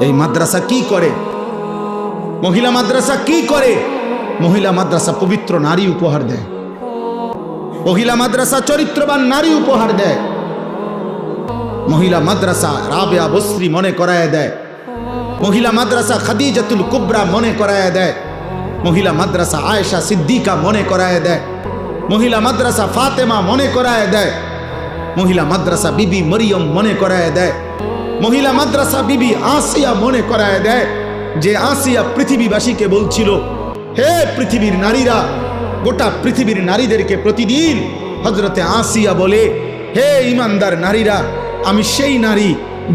এই মাদ্রাসা কি করে? মহিলা মাদ্রাসা কি করে? মহিলা মাদ্রাসা পবিত্র নারী উপহার দেয়। মহিলা মাদ্রাসা চরিত্রবান নারী উপহার দেয়। মহিলা মাদ্রাসা রাবেয়া বস্ত্রী মনে করায় দেয়। মহিলা মাদ্রাসা খাদিজাতুল কুবরা মনে করায় দেয়। মহিলা মাদ্রাসা আয়েশা সিদ্দিকা মনে করায় দেয়। মহিলা মাদ্রাসা ফাতেমা মনে করায় দেয়। মহিলা মাদ্রাসা বিবি মরিয়ম মনে করায় দেয়। মহিলা মাদ্রাসা বিবি আসিয়া মনে করায় দেয় যে আসিয়া পৃথিবীবাসীকে বলছিল, হে পৃথিবীর নারীরা, গোটা পৃথিবীর নারীদেরকে প্রতিদিন হজরতে আসিয়া বলে, হে ইমানদার নারীরা, আমি সেই নারী,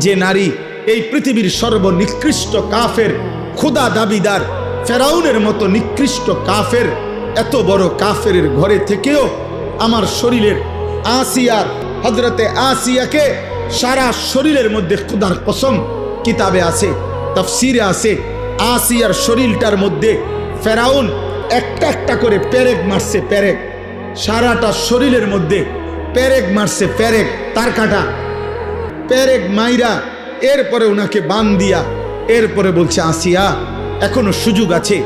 যে নারী এই পৃথিবীর সর্বনিকৃষ্ট কাফের ক্ষুদা দাবিদার, ফেরাউনের মতো নিকৃষ্ট কাফের, এত বড় কাফের ঘরে থেকেও আমার শরীরের আসিয়ার হজরতে আসিয়াকে সারা শরীরের মধ্যে খুদার কসম কিতাবে আছে, তফসিরে আছে, আসিয়ার শরীরটার মধ্যে ফেরাউন একটা একটা করে পেরেক মারছে প্যারেক সারাটা শরীরের মধ্যে পেরেক মারছে প্যারেক তার কাটা। পেরেক মাইরা এরপরে ওনাকে বান দিয়া এরপরে বলছে, আসিয়া, এখনও সুযোগ আছে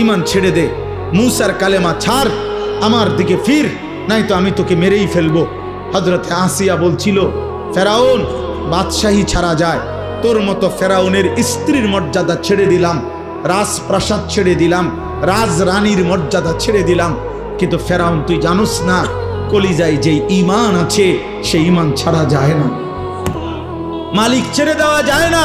ইমান ছেড়ে দে। মুসার কালেমা ছাড়, আমার দিকে ফির নাই তো আমি তোকে মেরেই ফেলব। হজরতে আসিয়া বলছিল ফেরাউন, বাদশাহী ছাড়া যায়। তোর মতো ফেরাউনের স্ত্রীর মর্যাদা ছেড়ে দিলাম, রাজপ্রাসাদ ছেড়ে দিলাম, রাজরানীর মর্যাদা ছেড়ে দিলাম। কিন্তু ফেরাউন, তুই জানোস না, কলিজায় যে ইমান আছে, সেই ইমান ছাড়া যায় না। মালিক ছেড়ে দেওয়া যায় না,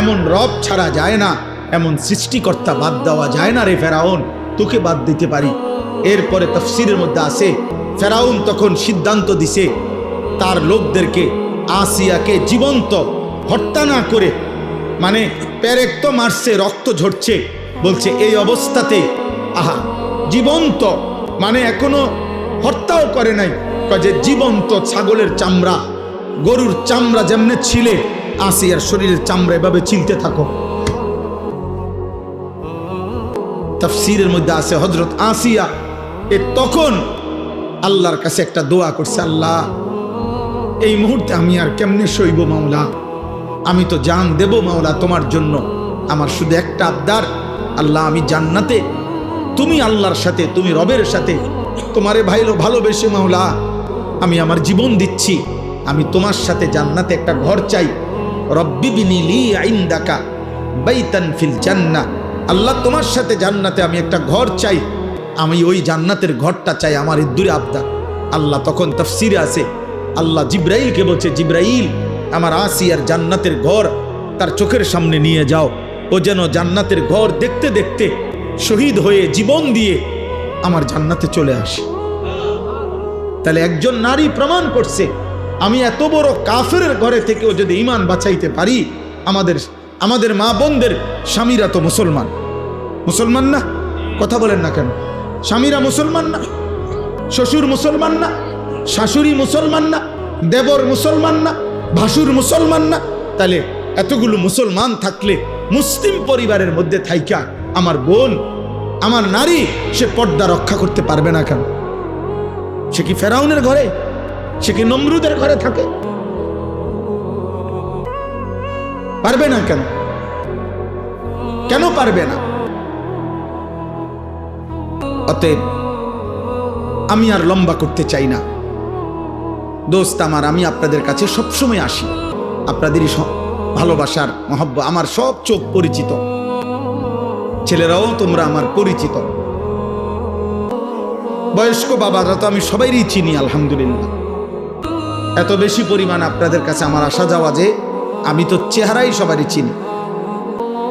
এমন রব ছাড়া যায় না, এমন সৃষ্টিকর্তা বাদ দেওয়া যায় না রে ফেরাউন, তোকে বাদ দিতে পারি। এরপরে তফসিরের মধ্যে আসে, ফেরাউন তখন সিদ্ধান্ত দিছে, তার লোকদেরকে আসিয়াকে জীবন্ত হত্যা না করে মানে পেরেক তো মারছে রক্ত ঝরছে, বলছে, এই অবস্থাতে, আহা, জীবন্ত মানে এখনও হত্যাও করে নাই যে জীবন্ত ছাগলের চামড়া, গরুর চামড়া যেমনে ছিলে, আসিয়ার শরীরের চামড়া এভাবে ছিলতে থাকো। তফসিরের মধ্যে আছে হজরত আসিয়া, এ তখন আল্লাহর কাছে একটা দোয়া করছে, আল্লাহ এই মুহূর্তে আমি আর কেমনে সইব মাওলা? আমি তো জান দেব মাওলা তোমার জন্য। আমার শুধু একটা আবদার, আল্লাহ আমি জান্নাতে। তুমি আল্লাহর সাথে, তুমি রবের সাথে। তোমারে ভাইলো ভালোবেসে মাওলা, আমি আমার জীবন দিচ্ছি। আমি তোমার সাথে জান্নাতে একটা ঘর চাই। রব্বি বিনিলি আইন্দাকা বাইতান ফিল জান্নাহ। আল্লাহ তোমার সাথে জান্নাতে আমি একটা ঘর চাই। আমি ওই জান্নাতের ঘরটা চাই আমার ইদ্দুরে আবদার। আল্লাহ তখন তফসিরে আছে। আল্লাহ জিব্রাইলকে বলছে, জিব্রাইল, আমার আসিয়ার জান্নাতের ঘর তার চোখের সামনে নিয়ে যাও। ও যেন জান্নাতের ঘর দেখতে দেখতে শহীদ হয়ে জীবন দিয়ে আমার জান্নাতে চলে আসে। তাহলে একজন নারী প্রমাণ করছে, আমি এত বড় কাফের ঘরে থেকেও যদি ইমান বাঁচাইতে পারি, আমাদের আমাদের মা বোনদের স্বামীরা তো মুসলমান। মুসলমান না? কথা বলেন না কেন? স্বামীরা মুসলমান না? শ্বশুর মুসলমান না? শাশুড়ি মুসলমান না, দেবর মুসলমান না, ভাসুর মুসলমান না, তাহলে এতগুলো মুসলমান থাকলে মুসলিম পরিবারের মধ্যে থাইকা আমার বোন, আমার নারী, সে পর্দা রক্ষা করতে পারবে না কেন? সে কি ফেরাউনের ঘরে? সে কি নমরুদের ঘরে থাকে? পারবে না কেন? কেন পারবে না? অতএব আমি আর লম্বা করতে চাই না। দোস্ত আমার, আমি আপনাদের কাছে সবসময় আসি। আপনাদেরই ভালোবাসার মহব্ব আমার সব চোখ পরিচিত। ছেলেরাও তোমরা আমার পরিচিত। বয়স্ক বাবারা তো আমি সবাইরই চিনি, আলহামদুলিল্লাহ। এত বেশি পরিমাণ আপনাদের কাছে আমার আসা যাওয়া যে, আমি তো চেহারাই সবারই চিনি।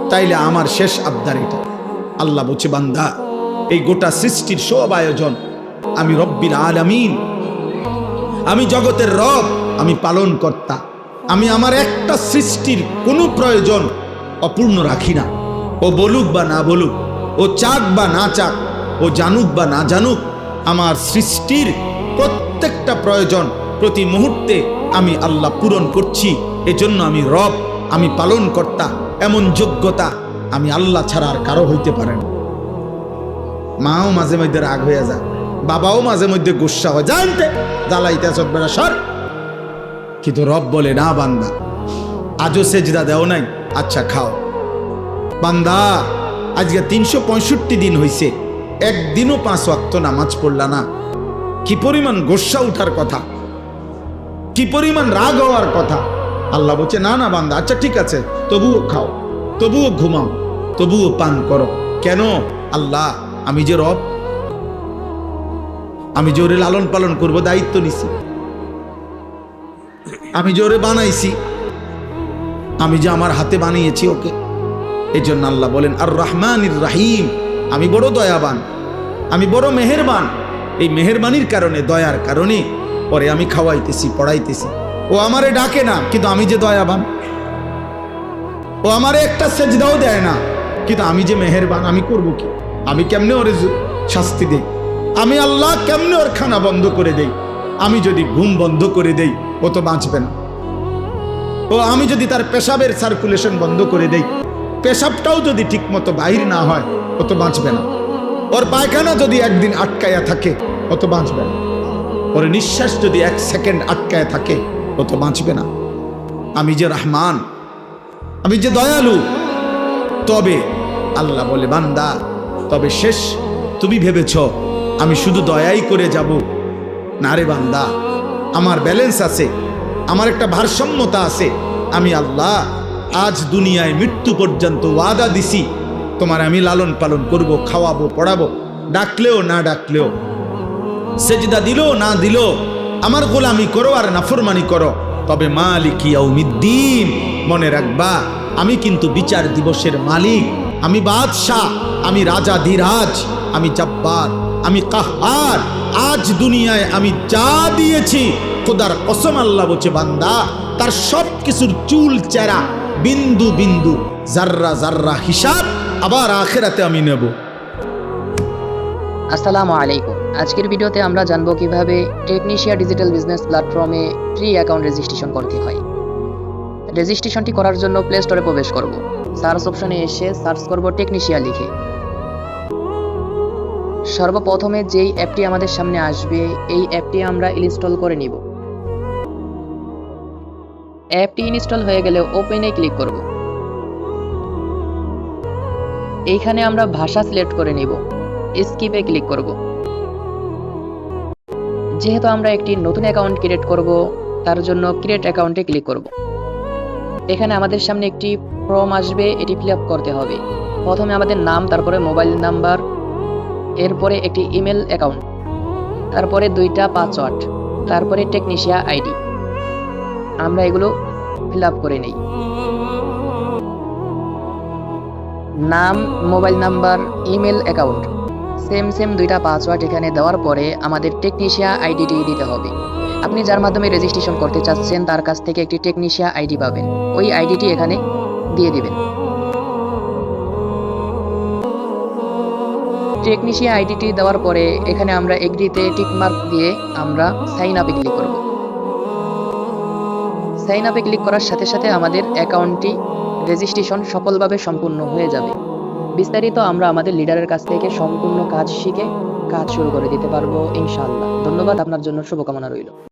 তাইলে আমার শেষ আবদার এটা। আল্লাহ বলছে বান্দা, এই গোটা সৃষ্টির সব আয়োজন আমি রব্বিল আলামিন আমি জগতের রব, আমি পালন কর্তা আমি আমার একটা সৃষ্টির কোনো প্রয়োজন অপূর্ণ রাখি না। ও বলুক বা না বলুক, ও চাক বা না চাক, ও জানুক বা না জানুক, আমার সৃষ্টির প্রত্যেকটা প্রয়োজন প্রতি মুহূর্তে আমি আল্লাহ পূরণ করছি। এজন্য আমি রব, আমি পালন কর্তা এমন যোগ্যতা আমি আল্লাহ ছাড়া আর কারও হইতে পারে না। মাও মাঝে মাঝে রাগ হয়ে যায়। বাবাও মাঝে মধ্যে গুসা হয়। জানতে? জ্বালাইতে বেড়া, সর। কিন্তু রব বলে, না, বান্দা। আজও সেজদা দেও নাই। আচ্ছা খাও। বান্দা, আজকে তিনশো পঁয়ষট্টি দিন হইছে। একদিনও পাঁচ ওয়াক্ত নামাজ পড়লা না। কি পরিমাণ গোসা উঠার কথা? কি পরিমাণ রাগ হওয়ার কথা? আল্লাহ বলছে, না না, বান্দা। আচ্ছা ঠিক আছে। তবুও খাও। তবুও ঘুমাও। তবুও পান করো। কেন? আল্লাহ, আমি যে রব আমি জোরে লালন পালন করব, দায়িত্ব নিছি। আমি জোরে বানাইছি। আমি যে আমার হাতে বানিয়েছি ওকে। এই জন্য আল্লাহ বলেন আর রহমান রাহিম, আমি বড় দয়াবান, আমি বড় মেহেরবান। এই মেহেরবানির কারণে, দয়ার কারণে পরে আমি খাওয়াইতেছি, পড়াইতেছি। ও আমারে ডাকে না, কিন্তু আমি যে দয়াবান। ও আমারে একটা সেজদাও দেয় না, কিন্তু আমি যে মেহেরবান, আমি করব কি? আমি কেমনে ওরে শাস্তি দেই? আমি আল্লাহ কেমনে ওর খানা বন্ধ করে দেই? আমি যদি ঘুম বন্ধ করে দেই, ও তো বাঁচবে না। ও, আমি যদি তার পেশাবের সার্কুলেশন বন্ধ করে দেই, পেশাবটাও যদি ঠিকমতো বাহির না হয়, ও তো বাঁচবে না। ওর পায়খানা যদি একদিন আটকায়া থাকে, ও তো বাঁচবে না। ওর নিঃশ্বাস যদি এক সেকেন্ড আটকায় থাকে, ও তো বাঁচবে না। আমি যে রহমান, আমি যে দয়ালু, তবে আল্লাহ বলে, বান্দা, তবে শেষ, তুমি ভেবেছ আমি শুধু দয়াই করে যাব। না রে বান্দা, আমার ব্যালেন্স আছে, আমার একটা ভারসাম্যতা আছে। আমি আল্লাহ, আজ দুনিয়ায় মৃত্যু পর্যন্ত ওয়াদা দিছি। তোমার আমি লালন পালন করব, খাওয়াবো, পড়াবো, ডাকলেও না ডাকলেও। সেজদা দিল না দিল আমার গোলামি করো আর নাফরমানি করো। তবে মালিক ইয়াউমিদ্দিন, মনে রাখবা, আমি কিন্তু বিচার দিবসের মালিক। আমি বাদশাহ, আমি রাজা ধীরাজ, আমি জব্বার। আমি কাহার, আজ দুনিয়ায় আমি যা দিয়েছি, খোদার কসম আল্লাহ বলছে, বান্দা, তার সব কিছুর চুল, চেরা, বিন্দু বিন্দু, জাররা জাররা হিসাব আবার আখেরাতে আমি নেব। আসসালামু আলাইকুম। আজকের ভিডিওতে আমরা জানব কীভাবে টেকনিশিয়া ডিজিটাল বিজনেস প্ল্যাটফর্মে ফ্রি অ্যাকাউন্ট রেজিস্ট্রেশন করতে হয়। রেজিস্ট্রেশনটি করার জন্য প্লে স্টোরে প্রবেশ করব। সার্চ অপশনে এসে সার্চ করব টেকনিশিয়া লিখে। সর্বপ্রথমে যেই অ্যাপটি আমাদের সামনে আসবে, এই অ্যাপটি আমরা ইনস্টল করে নিব। অ্যাপটি ইনস্টল হয়ে গেলে ওপেনে ক্লিক করব। এইখানে আমরা ভাষা সিলেক্ট করে নিব। স্কিপে ক্লিক করব। যেহেতু আমরা একটি নতুন অ্যাকাউন্ট ক্রিয়েট করব, তার জন্য ক্রিয়েট অ্যাকাউন্টে ক্লিক করব। এখানে আমাদের সামনে একটি ফর্ম আসবে, এটি ফিল করতে হবে। প্রথমে আমাদের নাম, তারপরে মোবাইল নাম্বার এরপরে একটি ইমেল অ্যাকাউন্ট, তারপরে দুইটা পাসওয়ার্ড, তারপরে টেকনিশিয়া আইডি। আমরা এগুলো ফিল করে নেই। নাম, mobile number, email account, same same দুইটা পাসওয়ার্ড এখানে দেওয়ার পরে আমাদের টেকনিশিয়া আইডিটি দিতে হবে। আপনি যার মাধ্যমে রেজিস্ট্রেশন করতে চাচ্ছেন, তার কাছ থেকে একটি টেকনিশিয়া আইডি পাবেন। ওই আইডিটি এখানে দিয়ে দিবেন। টেকনিশিয়া আইডিটি দেওয়ার পরে এখানে আমরা এগ্রিতে টিক মার্ক দিয়ে আমরা সাইন আপে ক্লিক করব। সাইন আপে ক্লিক করার সাথে সাথে আমাদের অ্যাকাউন্টটি রেজিস্ট্রেশন সফলভাবে সম্পূর্ণ হয়ে যাবে। বিস্তারিত আমরা আমাদের লিডারের কাছ থেকে সম্পূর্ণ কাজ শিখে কাজ শুরু করে দিতে পারব, ইনশাআল্লাহ। ধন্যবাদ, আপনার জন্য শুভকামনা রইল।